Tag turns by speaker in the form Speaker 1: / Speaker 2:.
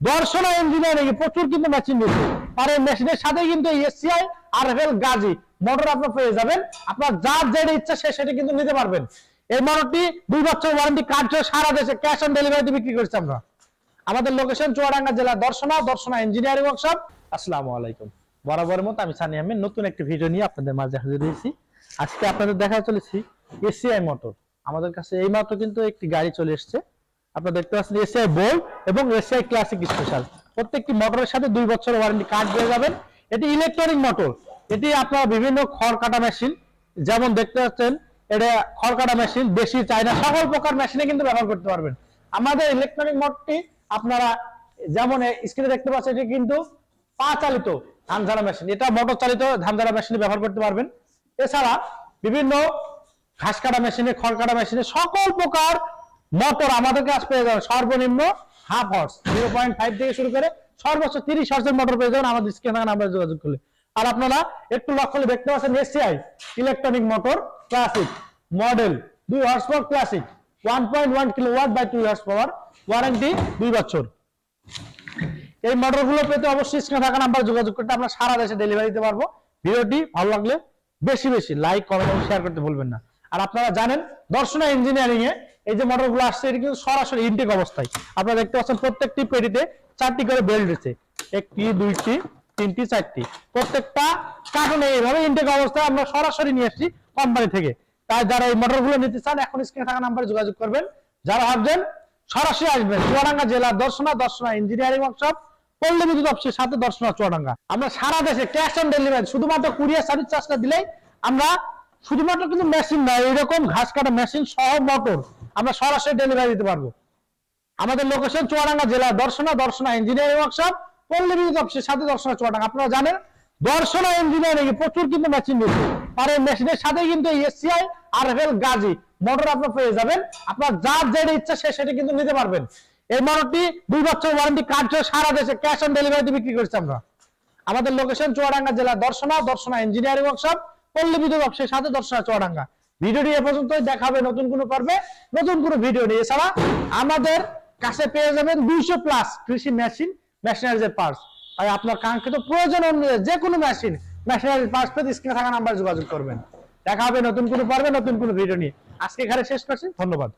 Speaker 1: Darshana engineering প্রচুর কিন্তু machine আর এই মেশিনের সাথে কিন্তু এসিআই আর গাজি মোটর আপনার পেয়ে যাবেন। আপনার যার যেটা ইচ্ছা সে সেটা কিন্তু নিতে পারবেন। এই মোটরটি দুই বছর ওয়ারেন্টি কার্ড সারা দেশে ক্যাশ অন ডেলিভারিতে বিক্রি করছি আমরা। আমাদের লোকেশন চুয়াডাঙ্গা জেলা দর্শনা দর্শনা ইঞ্জিনিয়ারিং ওয়ার্কশপ আসসালামু আলাইকুম। বরাবরের মতো আমি সানি আহমেদ, নতুন একটি ভিডিও নিয়ে আপনাদের মাঝে হাজির হয়েছি। আজকে আপনাদের দেখা চলেছি এসিআই মোটর আমাদের কাছে এই মাত্র কিন্তু একটি গাড়ি চলে এসেছে। আপনারা দেখতে পাচ্ছেন এসিআই বোল্ড এবং এসিআই ক্লাসিক স্পেশাল। প্রত্যেকটি মোটরের সাথে দুই বছর ওয়ারেন্টি কার্ড পেয়ে যাবেন। এটি ইলেকট্রনিক মোটর। এটি আপনার বিভিন্ন খড় কাটা মেশিন। যেমন দেখতে পাচ্ছেন, এটা খড় কাটা মেশিন, দেশি চাইনা সকল প্রকার মেশিনে কিন্তু ব্যবহার করতে পারবেন। আমাদের ইলেকট্রনিক মোটরটি আপনারা যেমন স্ক্রিনে দেখতে পাচ্ছেন, এটি কিন্তু পা চালিত ধান ঝাড়া মেশিন। এটা মোটর চালিত ধান ঝাড়া মেশিনে ব্যবহার করতে পারবেন। এছাড়া বিভিন্ন ঘাস কাটা মেশিনে, খড় কাটা মেশিনে সকল প্রকার মোটর আমাদের কাছে পেয়ে যাবেন সর্বনিম্ন half horse zero point five থেকে শুরু করে সর্বোচ্চ তিরিশ হর্সের মোটর পেয়ে যাবেন আমাদের স্ক্রিনে নাম্বার যোগাযোগ করলে। আর আপনারা একটু লক্ষ্য করে দেখতে পাচ্ছেন ACI electronic motor classic model দুই horse power classic one point one kilo watt by two horse power warranty দুই বছর। এই মোটরগুলো পেতে অবশ্যই স্ক্রিনে থাকা নাম্বার যোগাযোগ করতে আমরা সারা দেশে ডেলিভারি দিতে পারব। ভিডিওটি ভালো লাগলে বেশি বেশি লাইক কমেন্ট শেয়ার করতে ভুলবেন না। আর আপনারা জানেন দর্শনা ইঞ্জিনিয়ারিং এ এই যে মোটরগুলো আসছে, এটি কিন্তু সরাসরি ইনটেক অবস্থায়। আপনারা দেখতে পাচ্ছেন প্রত্যেকটি পেটিতে চারটি করে বেল্ট রয়েছে। একটি, দুইটি, তিনটি, চারটি। প্রত্যেকটা কার্টুনে এইভাবে ইনটেক অবস্থায় আমরা সরাসরি নিয়ে আসছি কোম্পানি থেকে। তাই যারা এই মোটরগুলো নিতে চান, এখন স্ক্রিনে থাকা নাম্বারে যোগাযোগ করবেন। যারা ভাবছেন, সরাসরি আসবেন। চুয়াডাঙ্গা জেলা দর্শনা দর্শনা ইঞ্জিনিয়ারিং ওয়ার্কশপ পল্লী বিদ্যুৎ অফিসের সাথে দর্শনা চুয়াডাঙ্গা। আমরা সারা দেশে ক্যাশ অন ডেলিভারি শুধুমাত্র কুরিয়ার সার্ভিস চার্জটা দিলেই আমরা শুধুমাত্র কিন্তু মেশিন নয় এরকম ঘাস কাটা মেশিন সহ মোটর আমরা সরাসরি ডেলিভারি দিতে পারব। আমাদের লোকেশন চুয়াডাঙ্গা জেলা দর্শনা দর্শনা ইঞ্জিনিয়ারিং ওয়ার্কশপ পল্লী বিদ্যুৎ অফিসের সাথে দর্শনা চুয়াডাঙ্গা। আপনারা জানেন, দর্শনা ইঞ্জিনিয়ারিং প্রচুর কিন্তু মেশিন রয়েছে। আর এই মেশিনের সাথে কিন্তু এসিআই আর এফএল গাজি মোটর আপনার পেয়ে যাবেন। আপনার যার যেটা ইচ্ছা সে সেটা কিন্তু নিতে পারবেন। এই মোটরটি দুই বছর ওয়ারেন্টি কার্ড সারা দেশে ক্যাশ অন ডেলিভারিতে বিক্রি করছি আমরা। আমাদের লোকেশন চুয়াডাঙ্গা জেলা দর্শনা দর্শনা ইঞ্জিনিয়ারিং ওয়ার্কশপ পল্লী বিদ্যুৎ অফিসের সাথে দর্শনা চুয়াডাঙ্গা। ভিডিওটি এ পর্যন্ত দেখাবে নতুন কোনো পর্বে, নতুন কোনো ভিডিও নিয়ে। এছাড়া আমাদের কাছে পেয়ে যাবেন দুইশো প্লাস কৃষি মেশিন মেশিনারিজের পার্টস তাই আপনার কাঙ্ক্ষিত প্রয়োজন অনুযায়ী যে কোনো মেশিন মেশিনারি পার্টস পেতে স্ক্রিনে থাকা নাম্বার যোগাযোগ করবেন। দেখা হবে নতুন কোনো পর্বে, নতুন কোনো ভিডিও নিয়ে। আজকে এখানে শেষ করছি। ধন্যবাদ।